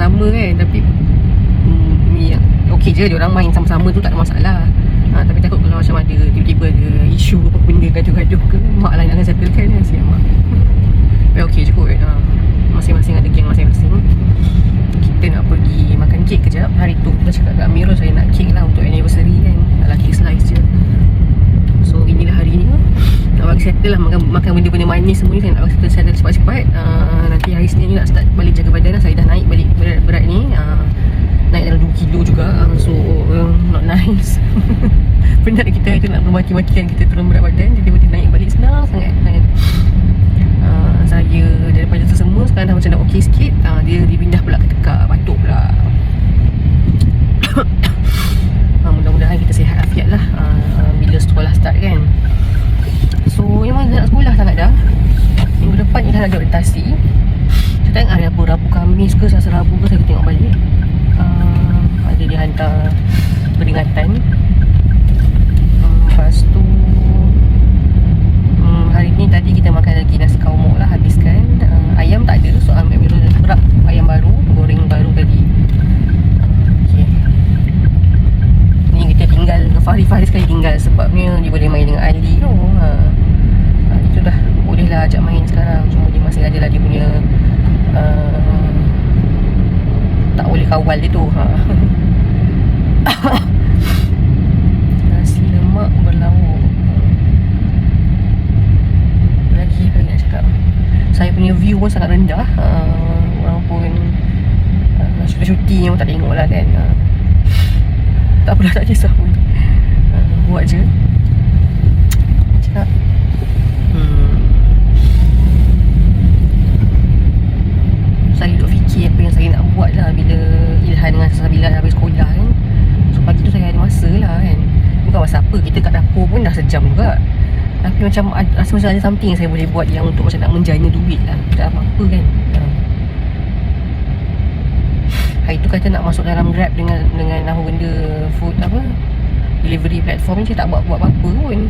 sesama kan. Tapi hmm, ni okey je orang main sama-sama tu tak ada masalah. Ha, tapi takut kalau macam ada tiba-tiba ada isu apa benda gaduh-gaduh ke mak lah yang akan settlekan kan siap mak tapi okey je kot ha, masing-masing ada geng masing-masing kita nak pergi makan kek kejap hari tu kita cakap kat Amirul saya nak kek lah untuk anniversary kan nak kek slice je so inilah hari ni nak bagi settle lah makan, manis semua saya nak bagi settle, settle cepat-cepat. Uh, nanti hari Senin ni nak start balik jaga badan lah. Saya dah naik balik berat, berat ni. Uh, naik dalam 2 kilo juga. Uh, so uh, not nice. Penat kita itu nak bermaki-makikan kita turun berat badan. Tiba-tiba naik balik senang sangat kan uh, saya daripada tu semua sekarang dah macam dah okey sikit. Uh, dia dipindah pula ke tekak batuk pula. Uh, mudah-mudahan kita sihat afiat lah. Uh, uh, bila sekolah start kan so memang nak sekolah sangat dah. Minggu depan ni dah ada orientasi saya tengok hari Rabu Rabu Kamis ke Selasa Rabu ke saya tengok balik. Uh, ada dia hantar peringatan. Um, lepas tu um, hari ni tadi kita makan lagi nasi kaumuk lah habiskan. Uh, ayam tak ada so ambil Amirul berak ayam baru goreng baru tadi. Okay. ni kita tinggal Fahri Fahri sekali tinggal sebabnya dia boleh main dengan Ali. Tu ha. ha itu dah. Boleh lah ajak main sekarang. Cuma dia masih ada lah dia punya uh, tak boleh kawal dia tu. Ha. nasi lemak berlauk. Lagi apa nak cakap? Saya punya view pun sangat rendah. Uh, orang pun uh, cuti-cuti yang tak tengok lah kan. Uh, tak apalah tak kisah pun. Uh, buat je tapi macam rasa macam ada something saya boleh buat yang untuk macam nak menjana duit lah. Tak apa-apa kan? Ha. hari tu kata nak masuk dalam grab dengan dengan apa benda food apa? Delivery platform ni saya tak buat buat apa-apa pun.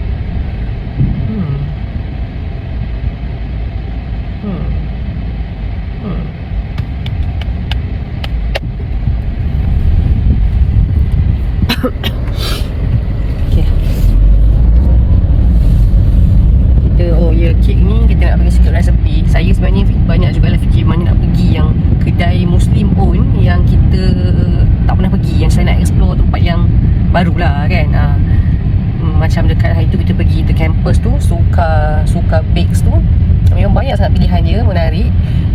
Hmm. Hmm Okay Kita Oh ya kek ni Kita nak bagi secret recipe Saya sebenarnya fi- Banyak juga lah fikir Mana nak pergi yang Kedai Muslim own Yang kita Tak pernah pergi Yang saya nak explore Tempat yang Barulah kan. Hmm, Macam dekat hari tu Kita pergi ke campus tu Suka Suka Bakes tu Memang banyak sangat pilihan dia Menarik.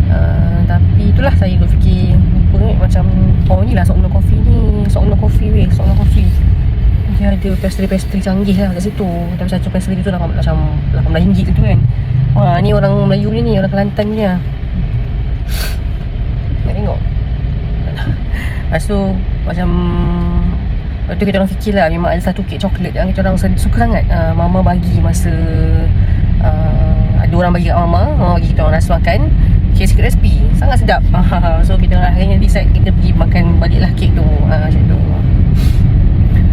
Uh, Tapi itulah saya berfikir Lupa macam Oh ni lah Sokno Coffee ni Sokno Coffee weh Sokno Coffee. Dia ada pastry-pastry canggih lah kat situ. Tapi satu pastry tu macam RM18 gitu kan. Wah ni orang Melayu ni ni Orang Kelantan ni lah. Nak tengok. Lepas tu Macam Lepas tu kita orang fikir lah Memang ada satu kek coklat Yang kita orang suka sangat. Uh, Mama bagi masa uh, Ada orang bagi kat Mama Mama bagi kita orang rasa makan Kek recipe Sangat sedap. So kita orang akhirnya decide Kita pergi makan balik lah kek tu. Uh, Macam tu.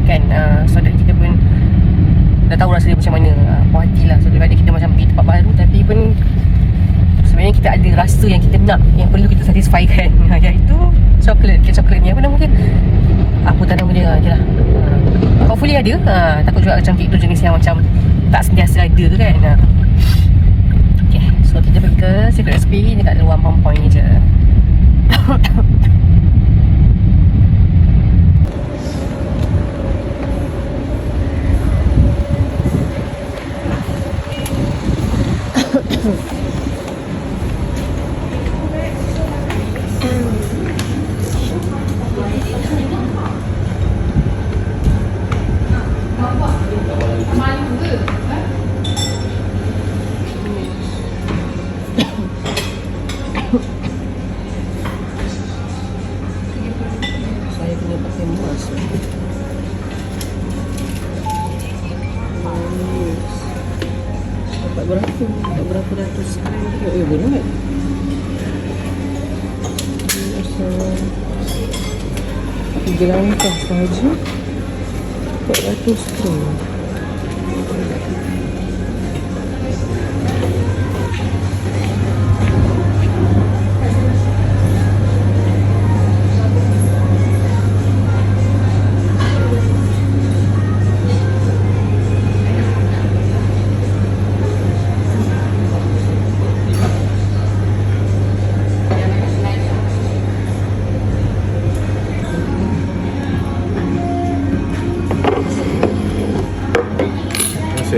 Kan? Uh, so that kita pun dah tahu rasa dia macam mana. Uh, puas hati lah. So daripada kita macam pergi tempat baru tapi pun sebenarnya kita ada rasa yang kita nak yang perlu kita satisfy kan. Uh, iaitu coklat. Ke coklat ni apa nama dia tak nama dia je lah. Uh, hopefully ada? Uh, takut juga macam kek tu jenis yang macam tak sentiasa ada tu kan? Uh. okay so kita pergi ke secret recipe. Dekat luar Palm Point ni je в эту сторону.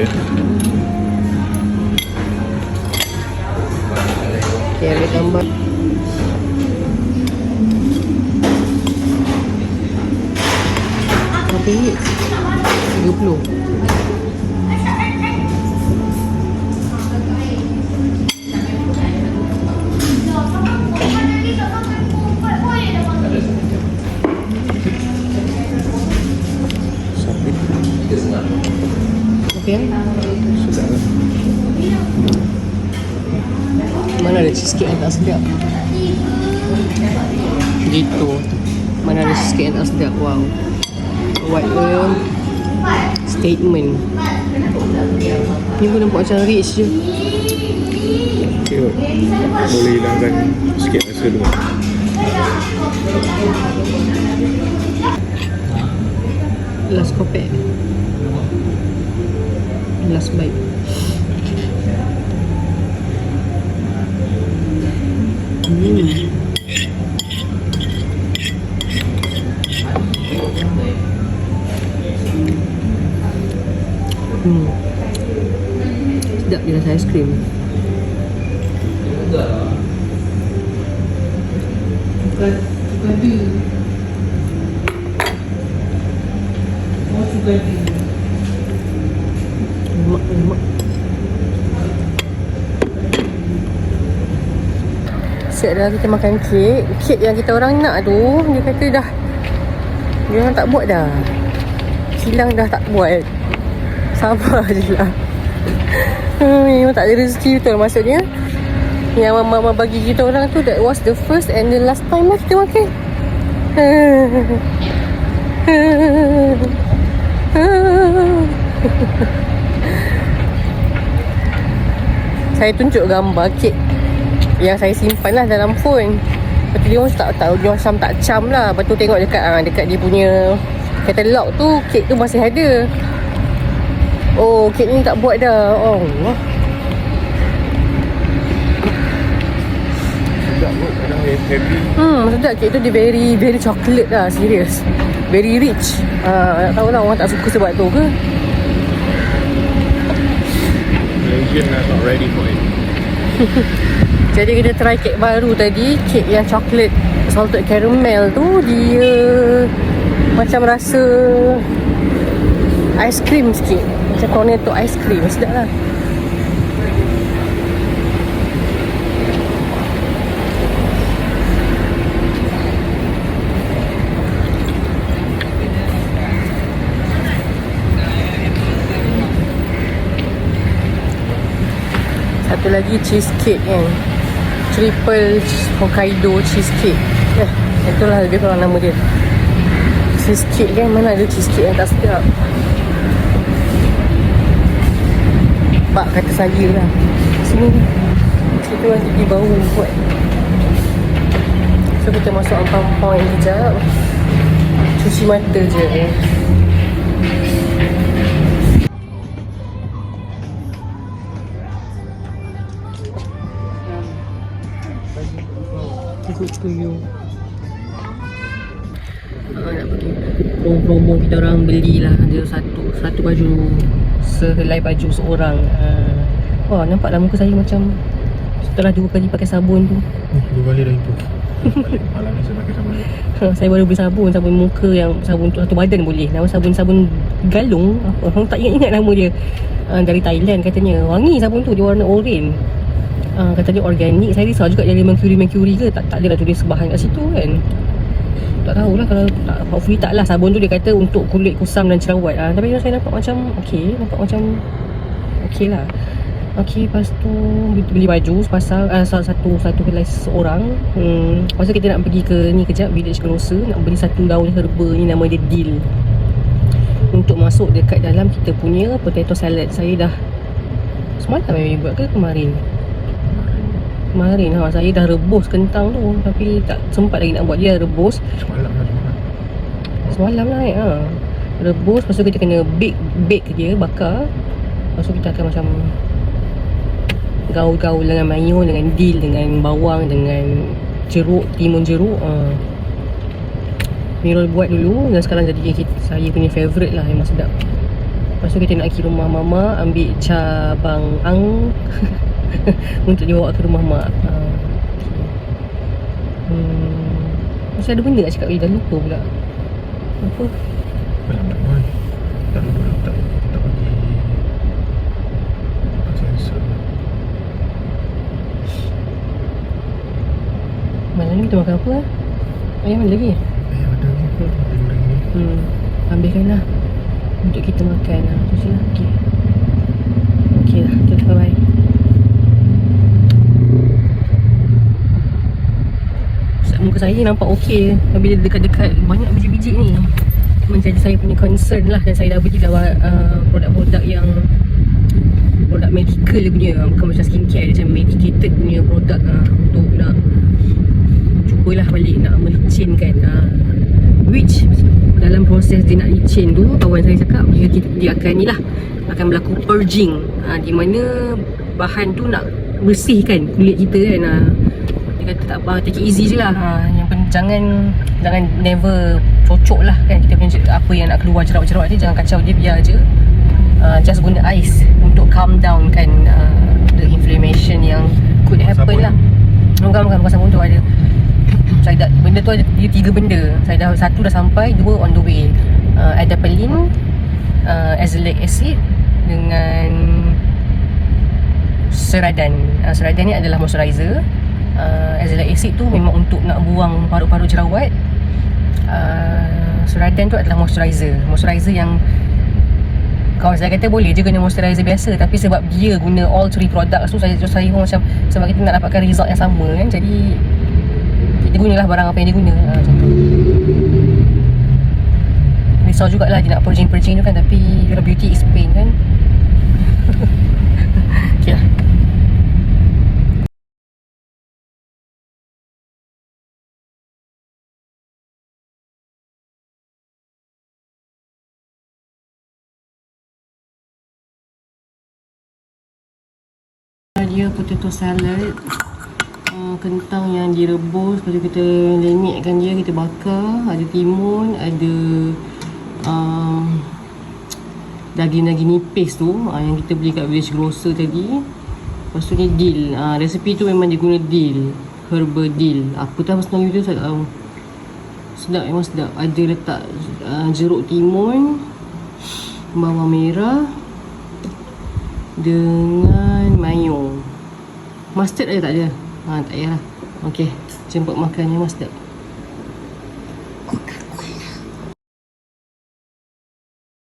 it. Cheesecake yang tak sedap. Gitu. Mana ada cheesecake yang tak sedap? Wow. What a Statement. Ni pun nampak macam rich je. Okay. Boleh hilangkan sikit rasa tu. Last kopek Last bite Hmm. Sedap dia rasa aiskrim. Siap dah kita makan kek. Kek yang kita orang nak tu, dia kata dah dia orang tak buat dah. Silang dah tak buat. Sabar je lah. Memang tak ada rezeki betul maksudnya. Yang mama bagi kita orang tu that was the first and the last time lah kita makan. saya tunjuk gambar kek yang saya simpan lah dalam phone. Lepas tu dia orang tak tahu Dia macam tak cam lah. Lepas tu tengok dekat ah, Dekat dia punya Katalog tu Kek tu masih ada. Oh kek ni tak buat dah. Oh Allah. Hmm sedap. Kek tu dia very Very chocolate lah Serius Very rich. Ah, Tak tahu lah orang tak suka sebab tu ke? Malaysian are not ready for it. Jadi kita try kek baru tadi Kek yang chocolate Salted caramel tu Dia Macam rasa Ice cream sikit. Macam cornetto ice cream Sedap lah. Lagi cheesecake kan Triple Hokkaido cheesecake. Eh, itulah lebih kurang nama dia. Cheesecake kan, mana ada cheesecake yang tak sedap. Pak kata saya lah. Sini. Situ nanti dia bau buat. So kita masuk ampang point sekejap Cuci mata je Good to you uh, nak pergi promo-promo kita orang belilah. Dia satu satu baju. Sehelai baju seorang. Uh, wah nampak lah muka saya macam setelah dua kali pakai sabun tu. Oh, dua kali dah itu. Malam ni saya pakai dia. Ha, saya baru beli sabun sabun muka yang sabun tu satu badan boleh. Nama sabun sabun galung. Apa orang tak ingat-ingat nama dia. Uh, dari Thailand katanya. Wangi sabun tu dia warna oren uh, katanya organik saya risau juga jadi mercury mercury ke tak tak nak tulis bahan kat situ kan tak tahulah kalau tak hopefully tak lah sabun tu dia kata untuk kulit kusam dan cerawat ah tapi saya nampak macam okey nampak macam okey lah Okey, lepas tu beli, baju sepasang uh, salah satu satu helai seorang. Hmm, tu kita nak pergi ke ni kejap Village Grocer nak beli satu daun herba ni nama dia dill. Untuk masuk dekat dalam kita punya potato salad. Saya dah semalam memang buat ke kemarin? Kemarin. Ha, saya dah rebus kentang tu. Tapi tak sempat lagi nak buat. Dia rebus. Semalam lah semalam. Lah eh, ha. Rebus. Lepas tu kita kena bake Bake dia Bakar. Lepas tu kita akan macam Gaul-gaul dengan mayo Dengan dill Dengan bawang Dengan Jeruk Timun jeruk ha. Mirul buat dulu. Dan sekarang jadi kita, Saya punya favourite lah Memang sedap. Lepas tu kita nak pergi rumah mama Ambil cabang ang Untuk dibawa ke rumah mak. Ha. Hmm. Masih ada benda nak cakap tadi Dah lupa pula. Apa? Lambat kan Tak lupa tak, tak bagi Tak sensor Malam ni? Kita makan apa eh? Ayam ada lagi? Eh ada Dia ni Hmm, ambilkan lah. Untuk kita makan. Lah Tu je lah, okey. Okey lah, kita bye-bye. Muka saya nampak okey. Bila dekat-dekat banyak biji-biji ni. Menjadi saya punya concern lah. Dan saya dah belilah uh, produk-produk yang Produk medical punya. Bukan macam skincare Macam medicated punya produk uh, Untuk nak Cubalah balik nak melicinkan uh, Which dalam proses dia nak licin tu Kawan saya cakap dia, dia akan ni lah Akan berlaku purging. Uh, Di mana bahan tu nak bersihkan kulit kita kan uh, Dia kata tak apa, take it easy je lah. Uh, Yang pen, jangan Jangan never cocok lah kan. Kita punya apa yang nak keluar jerawat-jerawat ni Jangan kacau. Dia biar je. Uh, Just guna ais Untuk calm down kan uh, The inflammation yang could happen Sabun. lah. Bukan, bukan, bukan sabun tu. Ada saya dah benda tu ada dia tiga benda. Saya dah satu dah sampai dua on the way. Uh, adapalene uh, azelaic acid dengan seradan. Uh, seradan ni adalah moisturizer uh, azelaic acid tu memang untuk nak buang parut-parut jerawat. Uh, seradan tu adalah moisturizer. Moisturizer yang kawan saya kata boleh je guna moisturizer biasa tapi sebab dia guna all three products tu saya saya pun macam sebab kita nak dapatkan result yang sama kan jadi dia gunalah barang apa yang dia guna. Ha, macam tu. Risau jugalah dia nak purging-purging tu kan tapi your beauty is pain kan. Okay lah dia potato salad. Uh, kentang yang direbus lepas tu kita lenyekkan dia kita bakar. Ada timun ada um, daging-daging nipis tu. Uh, yang kita beli kat village grocer tadi. Lepas tu ni dill uh, resepi tu memang dia guna dill herbal dill tu bahasa Melayu tu tahu sedap memang sedap. Ada letak uh, jeruk timun bawang merah dengan mayo Mustard ada tak ada? Ha, tak payah lah. Okey, jemput makan yang mustard.